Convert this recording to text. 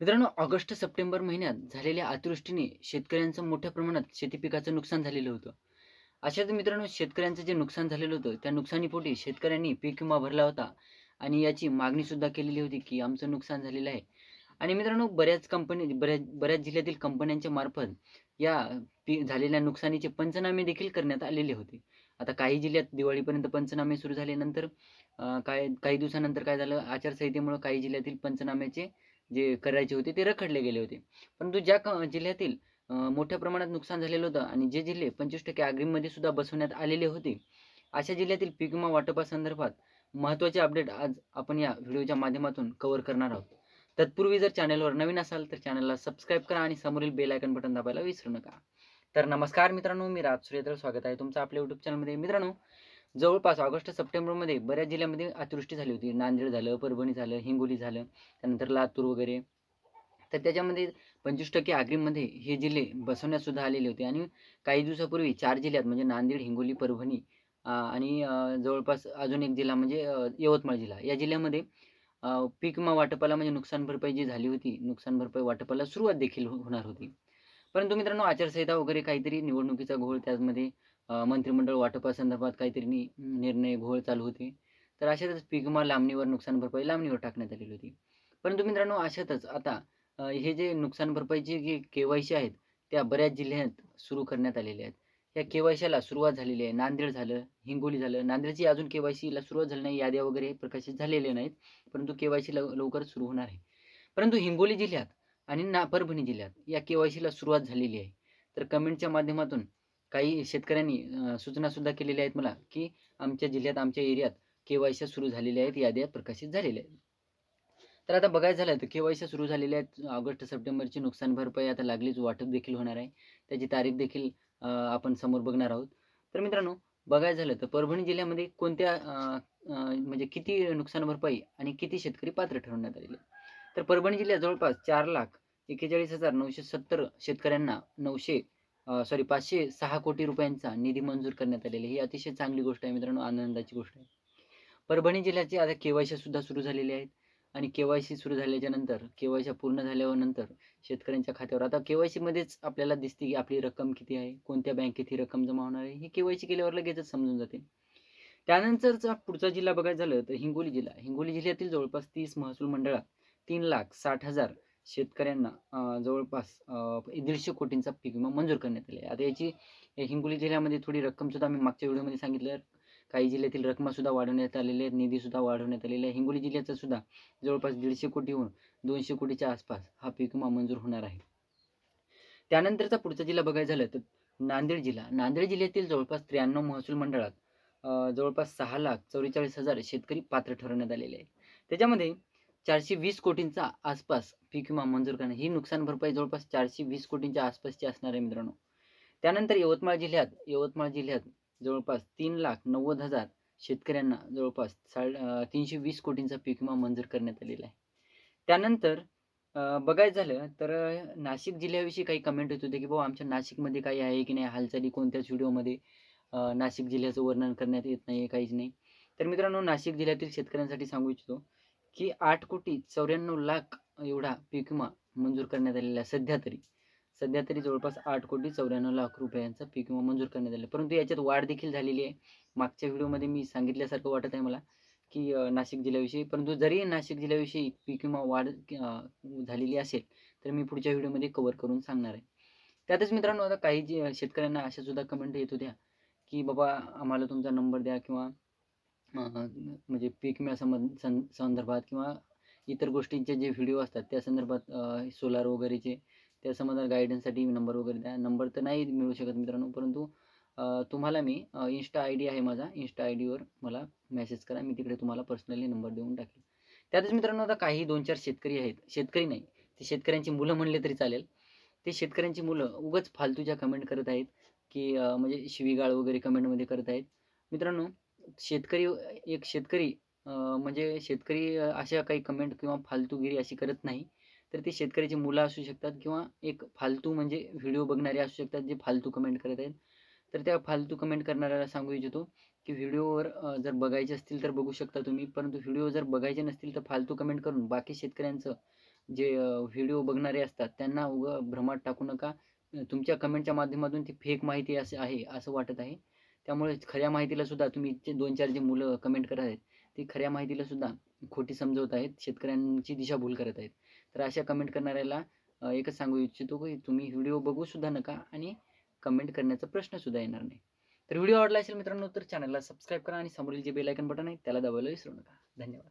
मित्रांनो August September महिन्यात झालेल्या अतिवृष्टीने शेतकऱ्यांचं मोठ्या प्रमाणात शेती पिकाचं नुकसान झालेलं होतं. अशात मित्रांनो शेतकऱ्यांचं जे नुकसान झालेलं होतं त्या नुकसानीपोटी शेतकऱ्यांनी पीक विमा भरला होता आणि याची मागणी सुद्धा केलेली होती की आमचं नुकसान झालेलं आहे. आणि मित्रांनो बऱ्याच कंपनी बऱ्याच बऱ्याच जिल्ह्यातील कंपन्यांच्या मार्फत या पी झालेल्या नुकसानीचे पंचनामे देखील करण्यात आलेले होते. आता काही जिल्ह्यात दिवाळीपर्यंत पंचनामे सुरू झाले नंतर काय काही दिवसानंतर काय झालं? आचारसंहितेमुळे काही जिल्ह्यातील पंचनाम्याचे जे करायचे होते ते रखडले गेले होते. परंतु ज्या जिल्ह्यातील मोठ्या प्रमाणात नुकसान झालेलं होतं आणि जे जिल्हे पंचवीस टक्के अग्रिममध्ये सुद्धा बसवण्यात आलेले होते अशा जिल्ह्यातील पीक विमा वाटपासंदर्भात महत्त्वाचे अपडेट आज आपण या व्हिडिओच्या माध्यमातून कव्हर करणार आहोत. तत्पूर्वी जर चॅनलवर नवीन असाल तर चॅनलला सबस्क्राईब करा आणि समोरील बेल आयकन बटन दाबायला विसरू नका. तर नमस्कार मित्रांनो मी राज सूर्यदळ स्वागत आहे तुमचं आपल्या युट्यूब चॅनलमध्ये मित्रांनो जवळपास ऑगस्ट सप्टेंबरमध्ये बऱ्याच जिल्ह्यामध्ये अतिवृष्टी झाली होती. नांदेड झालं परभणी झालं हिंगोली झालं त्यानंतर लातूर वगैरे. तर त्याच्यामध्ये पंचवीस टक्के आग्रीमध्ये हे जिल्हे बसवण्यात सुद्धा आलेले होते. आणि काही दिवसापूर्वी चार जिल्ह्यात म्हणजे नांदेड हिंगोली परभणी आणि जवळपास अजून एक जिल्हा म्हणजे यवतमाळ जिल्हा. या जिल्ह्यामध्ये पीक विमा वाटपाला म्हणजे नुकसान भरपाई जी झाली होती नुकसान भरपाई वाटपाला सुरुवात देखील हो-, होणार होती. परंतु मित्रांनो आचारसंहिता वगैरे काहीतरी निवडणुकीचा घोळ त्यामध्ये मंत्रिमंडळ वाटपासंदर्भात काहीतरी नि निर्णय घोळ चालू होते. तर अशातच पीक विमा लांबणीवर नुकसान भरपाई लांबणीवर टाकण्यात आलेली होती. परंतु मित्रांनो अशातच आता हे जे नुकसान भरपाईचे जे के वाय सी आहेत त्या बऱ्याच जिल्ह्यात सुरू करण्यात आलेले आहेत. या के वाय सीला सुरुवात झालेली आहे. नांदेड झालं हिंगोली झालं. नांदेडची अजून के वाय सीला सुरुवात झाली नाही याद्या वगैरे प्रकाशित झालेल्या नाहीत परंतु के वाय सी लवकर सुरू होणार आहे. परंतु हिंगोली जिल्ह्यात आणि ना परभणी जिल्ह्यात या के वाय सीला सुरुवात झालेली आहे. तर कमेंटच्या माध्यमातून काही शेतकऱ्यांनी सूचना सूचनासुद्धा केलेल्या आहेत मला की आमच्या जिल्ह्यात आमच्या एरियात के सुरू झालेल्या आहेत याद्या प्रकाशित झालेल्या आहेत. तर आता बघायचं झालं तर के सुरू झालेल्या आहेत ऑगस्ट सप्टेंबरची नुकसान भरपाई आता लागलीच वाटप देखील होणार आहे. त्याची तारीख देखील आपण समोर बघणार आहोत. तर मित्रांनो बघायचं झालं तर परभणी जिल्ह्यामध्ये कोणत्या म्हणजे किती नुकसान भरपाई आणि किती शेतकरी पात्र ठरवण्यात आलेले तर परभणी जिल्ह्यात जवळपास चार लाख एक्केचाळीस हजार नऊशे सत्तर शेतकऱ्यांना नऊशे सॉरी पाचशे सहा कोटी रुपयांचा निधी मंजूर करण्यात आलेला ही अतिशय चांगली गोष्ट आहे मित्रांनो आनंदाची गोष्ट आहे. परभणी जिल्ह्याची आता केवायसी सुद्धा सुरू झालेली आहेत आणि केवायसी सुरू झाल्याच्यानंतर केवायसी पूर्ण झाल्यावर नंतर शेतकऱ्यांच्या खात्यावर आता केवायसी मध्येच आपल्याला दिसते की आपली रक्कम किती आहे कोणत्या बँकेत ही रक्कम जमा होणार आहे ही केवायसी केल्यावर लगेचच समजून जाते. त्यानंतरचा पुढचा जिल्हा बघायचं झालं तर हिंगोली जिल्हा. हिंगोली जिल्ह्यातील जवळपास तीस महसूल मंडळात तीन लाख साठ हजार शेतकऱ्यांना जवळपास दीडशे कोटींचा पीक विमा मंजूर करण्यात आले आता याची हिंगोली जिल्ह्यामध्ये थोडी रक्कमसुद्धा आम्ही मी मागच्या व्हिडिओमध्ये सांगितलं काही जिल्ह्यातील रकमासुद्धा वाढवण्यात आलेल्या आहेत निधी सुद्धा वाढवण्यात आलेला आहे. हिंगोली जिल्ह्याचा सुद्धा जवळपास दीडशे कोटीहून दोनशे कोटीच्या आसपास हा पीक विमा मंजूर होणार आहे. त्यानंतरचा पुढचा जिल्हा बघायचा झालं तर नांदेड जिल्हा. नांदेड जिल्ह्यातील जवळपास त्र्याण्णव महसूल मंडळात जवळपास सहा लाख चौवेचाळीस हजार शेतकरी पात्र ठरवण्यात आलेले आहे त्याच्यामध्ये चारशे वीस कोटींचा आसपास पीक विमा मंजूर करणं ही नुकसान भरपाई जवळपास चारशे वीस कोटींच्या आसपासची असणार आहे मित्रांनो. त्यानंतर यवतमाळ जिल्ह्यात यवतमाळ जिल्ह्यात जवळपास तीन लाख नव्वद हजार शेतकऱ्यांना जवळपास सा तीनशे वीस कोटींचा पीक विमा मंजूर करण्यात आलेला आहे. त्यानंतर बघायचं झालं तर नाशिक जिल्ह्याविषयी काही कमेंट होत होते की बाबा आमच्या नाशिकमध्ये काही आहे की नाही? हालचाली कोणत्याच व्हिडिओमध्ये नाशिक जिल्ह्याचं वर्णन करण्यात येत नाही काहीच नाही. तर मित्रांनो नाशिक जिल्ह्यातील शेतकऱ्यांसाठी सांगू इच्छितो की आठ कोटी चौऱ्याण्णव लाख एवढा पीक विमा मंजूर करण्यात आलेला आहे सध्या तरी. सध्या तरी जवळपास आठ कोटी चौऱ्याण्णव लाख रुपयांचा पीक विमा मंजूर करण्यात आला परंतु याच्यात वाढ देखील झालेली आहे. मागच्या व्हिडिओमध्ये मी सांगितल्यासारखं वाटत आहे मला की नाशिक जिल्ह्याविषयी. परंतु जरी नाशिक जिल्ह्याविषयी पीक विमा वाढ झालेली असेल तर मी पुढच्या व्हिडिओमध्ये कव्हर करून सांगणार आहे. त्यातच मित्रांनो आता काही जे शेतकऱ्यांना अशा सुद्धा कमेंट येत होत्या की बाबा आम्हाला तुमचा नंबर द्या किंवा म्हणजे पीक विम्या संबंध सं संदर्भात किंवा इतर गोष्टींचे जे व्हिडिओ असतात त्या संदर्भात सोलार वगैरेचे त्या संबंधात गायडन्ससाठी नंबर वगैरे द्या. नंबर तर नाही मिळू शकत मित्रांनो परंतु तुम्हाला मी इन्स्टा आय डी आहे माझा. इन्स्टा आय डीवर मला मेसेज करा. मी तिकडे तुम्हाला पर्सनली नंबर देऊन टाकेल. त्यातच मित्रांनो आता काही दोन चार शेतकरी आहेत. शेतकरी नाही. ते शेतकऱ्यांची मुलं म्हणले तरी चालेल. ते शेतकऱ्यांची मुलं उगाच फालतूच्या कमेंट करत आहेत की म्हणजे शिवीगाळ वगैरे कमेंटमध्ये करत आहेत. मित्रांनो शेतकरी एक शेतकरी म्हणजे शेतकरी अशा काही कमेंट किंवा फालतूगिरी अशी करत नाही. तर ते शेतकऱ्याची मुलं असू शकतात किंवा एक फालतू म्हणजे व्हिडिओ बघणारे असू शकतात जे फालतू कमेंट करत आहेत. तर त्या फालतू कमेंट करणाऱ्याला सांगू इच्छितो की व्हिडिओवर जर बघायचे असतील तर बघू शकता तुम्ही. परंतु व्हिडिओ जर बघायचे नसतील तर फालतू कमेंट करून बाकी शेतकऱ्यांचं जे व्हिडिओ बघणारे असतात त्यांना उगं भ्रमात टाकू नका. तुमच्या कमेंटच्या माध्यमातून ती फेक माहिती असे आहे असं वाटत आहे. त्यामुळे खऱ्या माहितीला सुद्धा तुम्ही जे दोन चार जे मुलं कमेंट करत आहेत ती खऱ्या माहितीला सुद्धा खोटी समजवत आहेत शेतकऱ्यांची दिशाभूल करत आहेत. तर अशा कमेंट करणाऱ्याला एकच सांगू इच्छितो की तुम्ही व्हिडिओ बघू सुद्धा नका आणि कमेंट करण्याचा प्रश्न सुद्धा येणार नाही. तर व्हिडिओ आवडला असेल मित्रांनो तर चॅनलला सबस्क्राईब करा आणि समोरील जे बेल आयकन बटन आहे त्याला दाबायला विसरू नका. धन्यवाद.